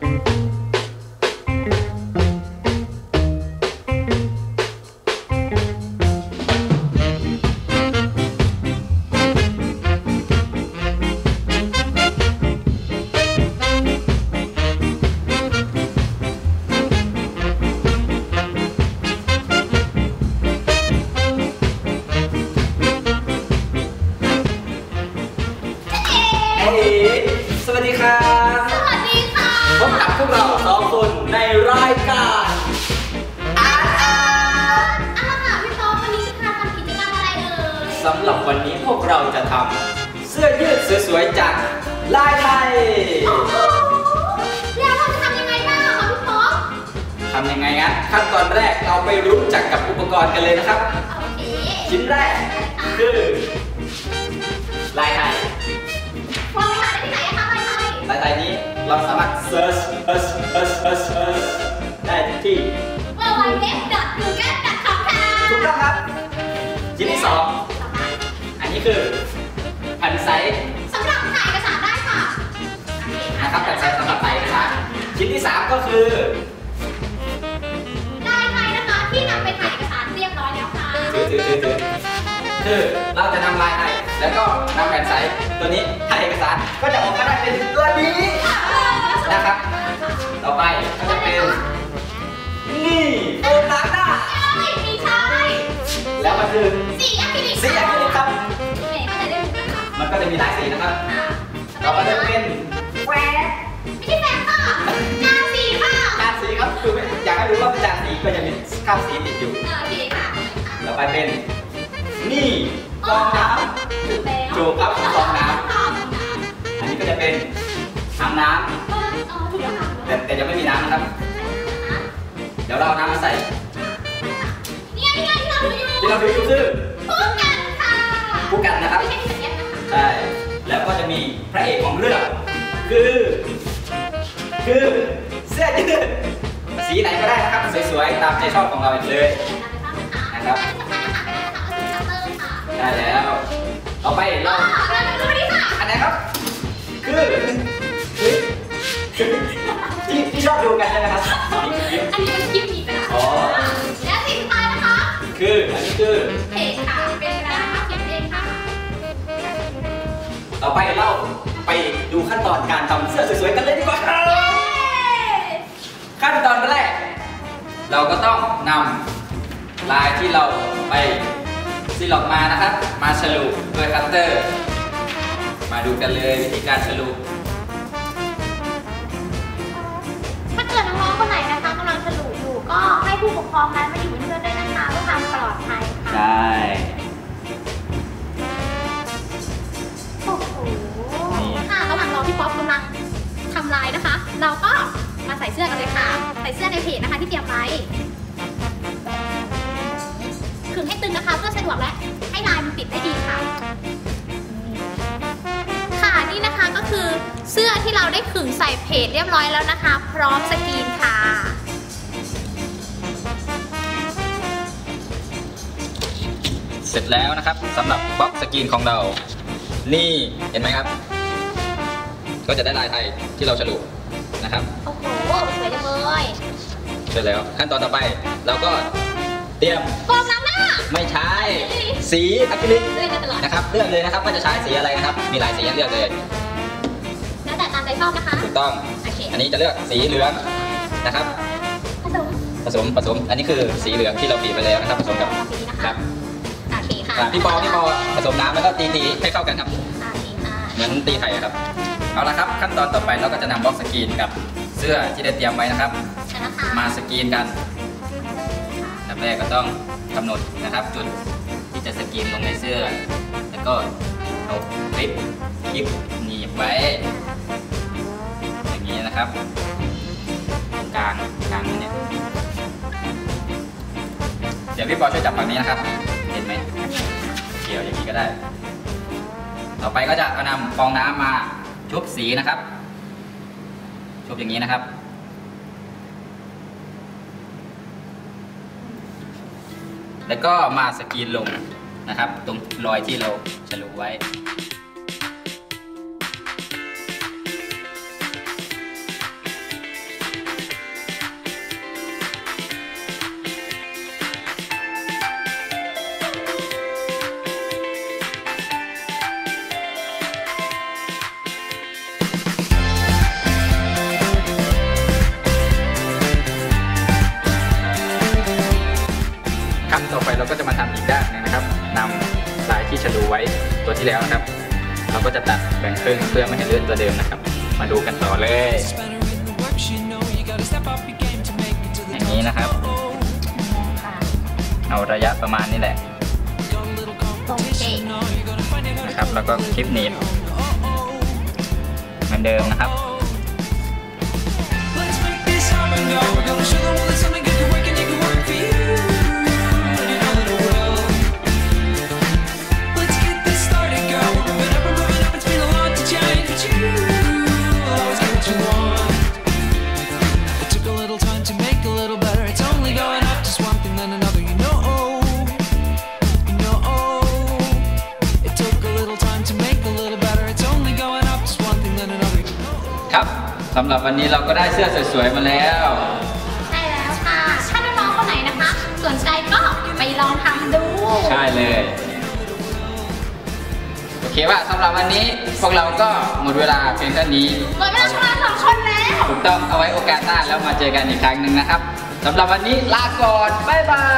สวัสดีครับ พบกับพวกเราสองคนในรายการอาร์ตอาร์ตเอาละค่ะพี่ป๊อปวันนี้จะพาทำกิจกรรมอะไรเอ่ยสำหรับวันนี้พวกเราจะทำเสื้อยืดสวยๆจากลายไทยโอ้โหแล้วเราจะทำยังไงบ้างคะพี่ป๊อปทำยังไงงั้นขั้นตอนแรกเราไปรู้จักกับอุปกรณ์กันเลยนะครับ โอเคชิ้นแรกคือลายไทย เราสามารถเซิร์ชเซิร์ชเซิร์ชเซิร์ชเซิร์ชได้ที่เวอร์ไวเว็บดอทกูเกิลดอทคอมค่ะถูกต้องครับชิ้นที่สองอันนี้คือแผ่นไซส์สำหรับถ่ายเอกสารได้ค่ะโอเคค่ะนะครับแผ่นไซส์สำหรับไทยนะครับชิ้นที่สามก็คือได้ไทยนะคะที่นำไปถ่ายเอกสารเรียบร้อยแล้วค่ะ ถือถือถือถือคือเราจะนำลายไทย แล้วก็นำแผ่นไซส์ตัวนี้ถ่ายเอกสารก็จะออกมาได้เป็นตัวนี้นะครับ ต่อไปก็จะเป็นนี่โฟมล้างหน้าไม่มีใช่แล้วมันคือสีอะคริลิกสีอะคริลิกครับเอ๋มันจะได้เหมือนกันค่ะมันก็จะมีหลายสีนะครับอ่าต่อไปจะเป็นแฟร์ไม่ใช่แฟนค่ะงานสีค่ะจานสีครับคืออยากให้รู้ว่าเป็นจานสีก็จะมีคราบสีติดอยู่โอเคค่ะต่อไปเป็นนี่ กรองน้ถูกแล้วถูกครับฟองน้ค่ะฟองน้ำอันนี้ก็จะเป็นถังน้ำเออเออถูกแล้วค่ะำแต่แต่ยังไม่มีน้ำนะครับ เดี๋ยวเราเอาน้ำมาใส่เนี่ยเนี่ยที่เราดูอยู่ที่เราพิมพ์คือคู่กันค่ะผู้กันนะครับไม่ใช่ที่สัญญาณนะคะใช่แล้วก็จะมีพระเอกของเรื่องคือ คือเสื้อ แล้วต่อไปเราอันไหนครับคือคือคือที่ที่ชอบดูกันใช่ไหมครับนี่คืออันนี้เป็นคลิปอีกนะอ๋อและสิ่งสุดท้ายนะคะ คือ อันนี้คือเพจค่ะ เป็นร้านเขียนเองค่ะ ต่อไปเราไปดูขั้นตอนการทำเสื้อสวยๆกันเลยดีกว่าครับขั้นตอนแรก เราก็ต้องนำลายที่เราไป ซีล็อกมานะครับ มาฉลุด้วยคัตเตอร์ มาดูกันเลยวิธีการฉลุถ้าเกิดน้องๆคนไหนนะคะกำลังฉลุอยู่ ก็ให้ผู้ปกครองนั้นมาอยู่เป็นเพื่อนด้วยนะคะเพื่อความปลอดภัยค่ะได้โอ้โหค่ะระหว่างรอพี่ป๊อปกำลังทำลายนะคะ เราก็มาใส่เสื้อกันเลยค่ะ ใส่เสื้อในเพจนะคะที่เตรียมไว้ ขึงให้ตึงนะคะเพื่อสะดวกและให้ลายมันติดได้ดีค่ะ ค่ะนี่นะคะก็คือเสื้อที่เราได้ขึงใส่เพจเรียบร้อยแล้วนะคะ พร้อมสกรีนค่ะเสร็จแล้วนะครับสำหรับบล็อกสกรีนของเรา นี่เห็นไหมครับ ก็จะได้ลายไทยที่เราฉลุนะครับโอ้โหสวยจังเลยเสร็จแล้วขั้นตอนต่อไปเราก็เตรียมฟองน้ำหน้า ไม่ใช้สีอะคริลิกเล่นกันตลอดนะครับเลือกเลยนะครับว่าจะใช้สีอะไรนะครับ มีหลายสีให้เลือกเลยแล้วแต่ตามใจชอบนะคะถูกต้องโอเคอันนี้จะเลือกสีเหลืองนะครับ ผสมผสมผสม อันนี้คือสีเหลืองที่เราบีบไปแล้วนะครับผสมกับสีนะคคะรับโอเคค่ะอะพี่ปอพี่ปอผสมน้ำแล้วก็ตีตีให้เข้ากันครับโอเคค่ะเหมือนตีไข่อะครับเอาละครับขั้นตอนต่อไปเราก็จะนำบล็อกสกรีนกับเสื้อที่ได้เตรียมไว้นะครับเชิญนะคะมาสกรีนกันอันดับแรกก็ต้อง กำหนดนะครับจุดที่จะสกรีนลงในเสื้อ แล้วก็เอาคลิปคลิปหนีบไว้ อย่างนี้นะครับตรงกลางกลางนี่เนี่ยเดี๋ยวพี่ปอช่วยจับฝั่งนี้นะครับ เห็นไหมเกี่ยวอย่างนี้ก็ได้ ต่อไปก็จะเอานำฟองน้ำมาชุบสีนะครับ ชุบอย่างนี้นะครับ แล้วก็มาสกรีนลงนะครับ ตรงรอยที่เราฉลุไว้ ก็จะมาทำอีกด้านนึงนะครับนำลายที่ฉลูไว้ตัวที่แล้วนะครับ เราก็จะตัดแบ่งครึ่งเพื่อไม่ให้เลื่อนตัวเดิมนะครับ มาดูกันต่อเลยอย่างนี้นะครับ เอาระยะประมาณนี้แหละนะครับ แล้วก็คลิปหนีบเหมือนเดิมนะครับ ครับสำหรับวันนี้เราก็ได้เสื้อสวยๆมาแล้วใช่แล้วค่ะ ถ้าน้องๆคนไหนนะคะสนใจก็ไปลองทำดู ใช่เลย โอเคว่าสำหรับวันนี้พวกเราก็หมดเวลาเพียงเท่านี้หมดเวลาชมเราสองคนแล้วถูกต้องเอาไว้โอกาสหน้าแล้วมาเจอกันอีกครั้งหนึ่งนะครับสำหรับวันนี้ลาก่อนบ๊ายบาย